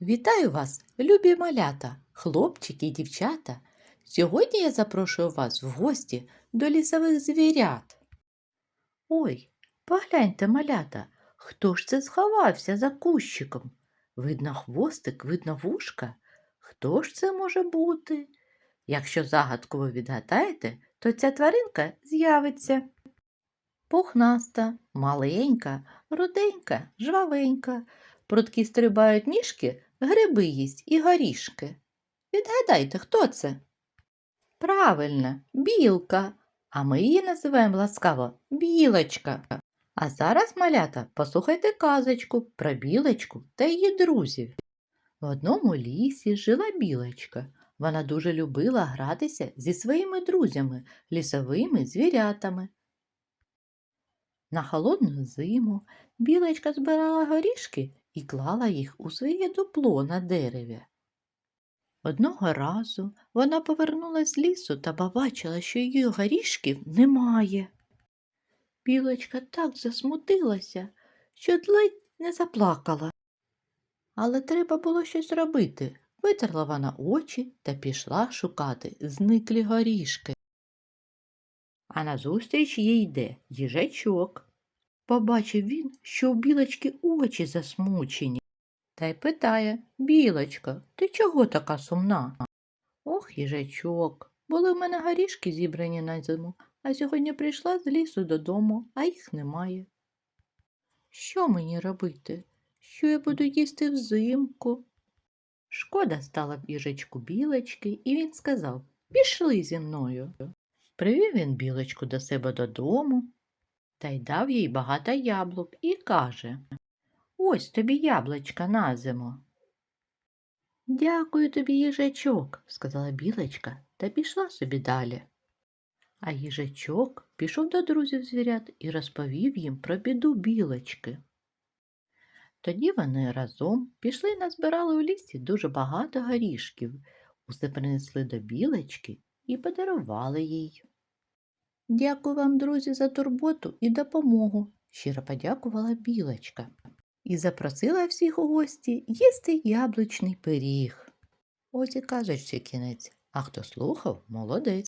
Вітаю вас, любі малята, хлопчики і дівчата. Сьогодні я запрошую вас в гості до лісових звірят. Ой, погляньте, малята, хто ж це сховався за кущиком? Видно хвостик, видно вушка. Хто ж це може бути? Якщо загадку ви відгадаєте, то ця тваринка з'явиться. Пухнаста, маленька, руденька, жвавенька. Прудкі стрибають ніжки, гриби їсть і горішки. Відгадайте, хто це? Правильно, білка, а ми її називаємо ласкаво білочка. А зараз, малята, послухайте казочку про білочку та її друзів. В одному лісі жила білочка. Вона дуже любила гратися зі своїми друзями, лісовими звірятами. На холодну зиму білочка збирала горішки і клала їх у своє дупло на дереві. Одного разу вона повернулась з лісу та побачила, що її горішків немає. Білочка так засмутилася, що ледь не заплакала. Але треба було щось робити. Витерла вона очі та пішла шукати зниклі горішки. А назустріч їй йде їжачок. Побачив він, що у білочки очі засмучені, та й питає Білочка, ти чого така сумна? Ох, їжачок, були в мене горішки зібрані на зиму, а сьогодні прийшла з лісу додому, а їх немає. Що мені робити? Що я буду їсти взимку? Шкода стала б їжачку білочки, і він сказав Пішли зі мною. Привів він білочку до себе додому та й дав їй багато яблук і каже Ось тобі яблучка на зиму. Дякую тобі, їжачок, сказала білочка та пішла собі далі. А їжачок пішов до друзів звірят і розповів їм про біду білочки. Тоді вони разом пішли і назбирали у лісі дуже багато горішків, усе принесли до білочки і подарували їй. Дякую вам, друзі, за турботу і допомогу, щиро подякувала білочка і запросила всіх у гості їсти яблучний пиріг. Ось і казочці кінець, а хто слухав, молодець.